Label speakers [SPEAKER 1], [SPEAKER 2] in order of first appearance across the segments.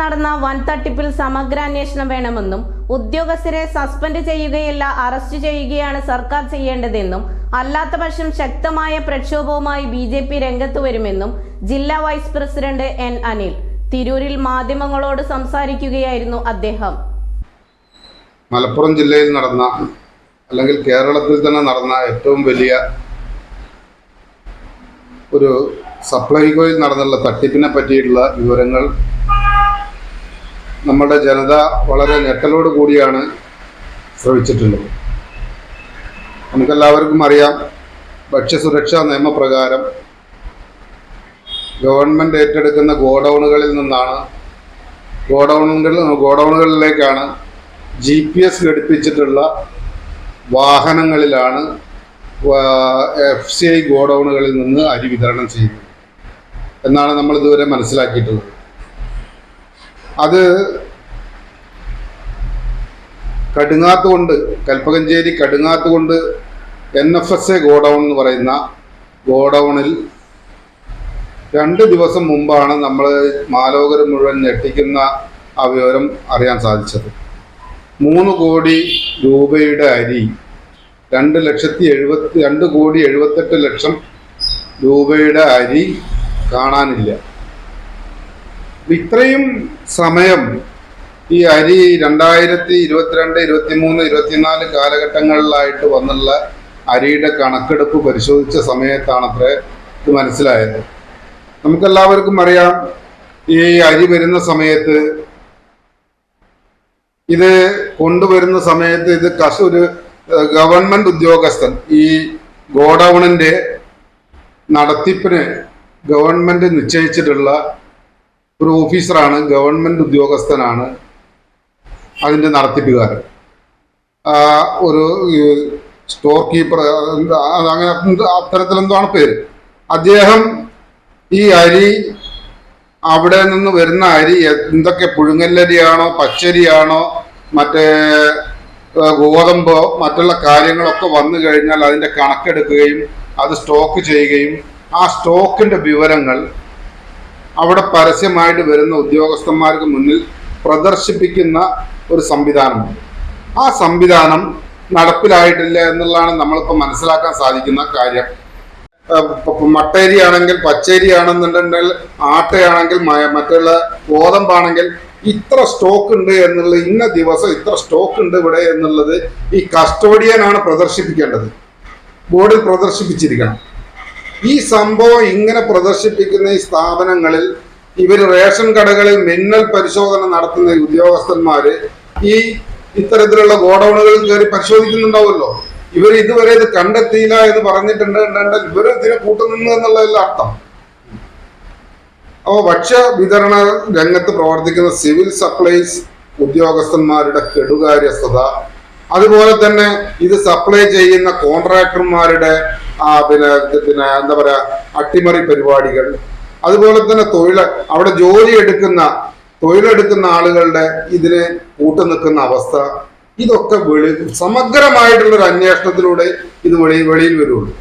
[SPEAKER 1] നടന്ന വൻ തട്ടിപ്പിൽ സമഗ്ര അന്വേഷണം വേണമെന്നും ഉദ്യോഗസ്ഥരെ സസ്പെൻഡ് ചെയ്യുകയല്ല അറസ്റ്റ് ചെയ്യുകയാണ് സർക്കാർ ചെയ്യേണ്ടതെന്നും പക്ഷം ശക്തമായ പ്രക്ഷോഭവുമായി ബി ജെ പി രംഗത്ത് വരുമെന്നും ജില്ലാ വൈസ് പ്രസിഡന്റ് എൻ അനിൽ തിരൂരിൽ മാധ്യമങ്ങളോട് സംസാരിക്കുകയായിരുന്നു അദ്ദേഹം
[SPEAKER 2] മലപ്പുറം ജില്ലയിൽ നടന്ന അല്ലെങ്കിൽ കേരളത്തിൽ തന്നെ നടന്ന ഏറ്റവും വലിയ ഒരു സപ്ലൈകോയിൽ നടന്നുള്ള തട്ടിപ്പിനെ പറ്റിയിട്ടുള്ള വിവരങ്ങൾ നമ്മുടെ ജനത വളരെ ഞെട്ടലോട് കൂടിയാണ് ശ്രവിച്ചിട്ടുള്ളത് നമുക്കെല്ലാവർക്കും അറിയാം ഭക്ഷ്യസുരക്ഷാ നിയമപ്രകാരം ഗവൺമെൻറ് ഏറ്റെടുക്കുന്ന ഗോഡൗണുകളിൽ നിന്നാണ് ഗോഡൗണുകൾ ഗോഡൗണുകളിലേക്കാണ് ജി പി എസ് ഘടിപ്പിച്ചിട്ടുള്ള വാഹനങ്ങളിലാണ് എഫ് സി ഐ ഗോഡൗണുകളിൽ നിന്ന് അരി വിതരണം ചെയ്യുന്നത് എന്നാണ് നമ്മൾ ഇതുവരെ മനസ്സിലാക്കിയിട്ടുള്ളത് അത് കടുങ്ങാത്തുകൊണ്ട് Kalpakanchery കടുങ്ങാത്തുകൊണ്ട് N F S A godown എന്ന് പറയുന്ന ഗോഡൗണിൽ രണ്ട് ദിവസം മുമ്പാണ് നമ്മൾ മാലോകരം മുഴുവൻ ഞെട്ടിക്കുന്ന ആ വിവരം അറിയാൻ സാധിച്ചത് മൂന്ന് കോടി രൂപയുടെ അരി രണ്ട് ലക്ഷത്തി എഴുപത്തി രണ്ട് കോടി എഴുപത്തെട്ട് ലക്ഷം രൂപയുടെ അരി കാണാനില്ല ഇത്രയും സമയം ഈ അരി രണ്ടായിരത്തി ഇരുപത്തിരണ്ട് ഇരുപത്തിമൂന്ന് ഇരുപത്തിനാല് കാലഘട്ടങ്ങളിലായിട്ട് വന്നുള്ള അരിയുടെ കണക്കെടുപ്പ് പരിശോധിച്ച സമയത്താണത്രേ ഇത് മനസ്സിലായത് നമുക്കെല്ലാവർക്കും അറിയാം ഈ അരി വരുന്ന സമയത്ത് ഇത് കൊണ്ടുവരുന്ന സമയത്ത് ഇത് കശ ഒരു ഗവൺമെന്റ് ഉദ്യോഗസ്ഥൻ ഈ ഗോഡൌണിന്റെ നടത്തിപ്പിന് ഗവൺമെന്റ് നിശ്ചയിച്ചിട്ടുള്ള ഒരു ഓഫീസറാണ് ഗവൺമെൻറ് ഉദ്യോഗസ്ഥനാണ് അതിൻ്റെ നടത്തിപ്പുകാരൻ ഒരു സ്റ്റോർ കീപ്പർ അങ്ങനെ അത്തരത്തിലെന്താണ് പേര് അദ്ദേഹം ഈ അരി അവിടെ നിന്ന് വരുന്ന അരി എന്തൊക്കെ പുഴുങ്ങല്ലരിയാണോ പച്ചരിയാണോ മറ്റേ ഗോതമ്പോ മറ്റുള്ള കാര്യങ്ങളൊക്കെ വന്നു കഴിഞ്ഞാൽ അതിൻ്റെ കണക്കെടുക്കുകയും അത് സ്റ്റോക്ക് ചെയ്യുകയും ആ സ്റ്റോക്കിൻ്റെ വിവരങ്ങൾ അവിടെ പരസ്യമായിട്ട് വരുന്ന ഉദ്യോഗസ്ഥന്മാർക്ക് മുന്നിൽ പ്രദർശിപ്പിക്കുന്ന ഒരു സംവിധാനമുണ്ട് ആ സംവിധാനം നടപ്പിലായിട്ടില്ല എന്നുള്ളതാണ് നമ്മളിപ്പോൾ മനസ്സിലാക്കാൻ സാധിക്കുന്ന കാര്യം മട്ടേരി ആണെങ്കിൽ പച്ചേരി ആണെന്നുണ്ടെങ്കിൽ ആട്ടയാണെങ്കിൽ മറ്റുള്ള ഗോതമ്പാണെങ്കിൽ ഇത്ര സ്റ്റോക്ക് ഉണ്ട് എന്നുള്ള ഇന്ന ദിവസം ഇത്ര സ്റ്റോക്ക് ഉണ്ട് ഇവിടെ എന്നുള്ളത് ഈ കസ്റ്റോഡിയനാണ് പ്രദർശിപ്പിക്കേണ്ടത് ബോർഡിൽ പ്രദർശിപ്പിച്ചിരിക്കണം ഈ സംഭവം ഇങ്ങനെ പ്രദർശിപ്പിക്കുന്ന ഈ സ്ഥാപനങ്ങളിൽ ഇവർ റേഷൻ കടകളിൽ മിന്നൽ പരിശോധന നടത്തുന്ന ഉദ്യോഗസ്ഥന്മാര് ഈ ഇത്തരത്തിലുള്ള ഗോഡൌണുകളിൽ കയറി പരിശോധിക്കുന്നുണ്ടാവുമല്ലോ ഇവർ ഇതുവരെ ഇത് കണ്ടെത്തിയില്ല എന്ന് പറഞ്ഞിട്ടുണ്ട് ഇവർ ഇതിനെ കൂട്ടുന്നു എന്നുള്ളതല്ല അർത്ഥം അപ്പോൾ ഭക്ഷ്യ വിതരണ രംഗത്ത് പ്രവർത്തിക്കുന്ന സിവിൽ സപ്ലൈസ് ഉദ്യോഗസ്ഥന്മാരുടെ കെടുകാര്യസ്ഥത അതുപോലെ തന്നെ ഇത് സപ്ലൈ ചെയ്യുന്ന കോൺട്രാക്ടർമാരുടെ പിന്നെ പിന്നെ എന്താ പറയാ അട്ടിമറി പരിപാടികൾ അതുപോലെ തന്നെ തൊഴിൽ അവിടെ ജോലി എടുക്കുന്ന തൊഴിലെടുക്കുന്ന ആളുകളുടെ ഇതിന് കൂട്ടു നിൽക്കുന്ന അവസ്ഥ ഇതൊക്കെ വെളി സമഗ്രമായിട്ടുള്ളൊരു ഒരു അന്വേഷണത്തിലൂടെ ഇത് വെളി വെളിയിൽ വരുള്ളൂ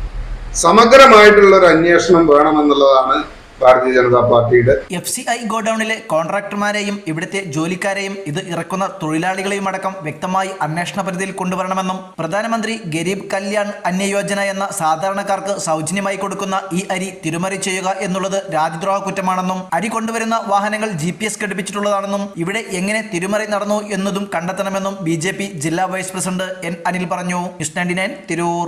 [SPEAKER 2] സമഗ്രമായിട്ടുള്ള ഒരു അന്വേഷണം വേണമെന്നുള്ളതാണ് ഭാരതീയ ജനതാ പാർട്ടിയുടെ
[SPEAKER 1] എഫ് സി ഐ ഗോഡൌണിലെ കോൺട്രാക്ടർമാരെയും ഇവിടുത്തെ ജോലിക്കാരെയും ഇത് ഇറക്കുന്ന തൊഴിലാളികളെയും അടക്കം വ്യക്തമായി അന്വേഷണ പരിധിയിൽ കൊണ്ടുവരണമെന്നും പ്രധാനമന്ത്രി ഗരീബ് കല്യാൺ അന്യയോജന എന്ന സാധാരണക്കാർക്ക് സൗജന്യമായി കൊടുക്കുന്ന ഈ അരി തിരുമറി ചെയ്യുക എന്നുള്ളത് രാജ്യദ്രോഹ കുറ്റമാണെന്നും അരി കൊണ്ടുവരുന്ന വാഹനങ്ങൾ ജി പി എസ് ഘടിപ്പിച്ചിട്ടുള്ളതാണെന്നും ഇവിടെ എങ്ങനെ തിരുമറി നടന്നു എന്നതും കണ്ടെത്തണമെന്നും ബി ജെ പി ജില്ലാ വൈസ് പ്രസിഡന്റ് എൻ അനിൽ പറഞ്ഞു ന്യൂസ് നയൻറ്റി നയൻ തിരൂർ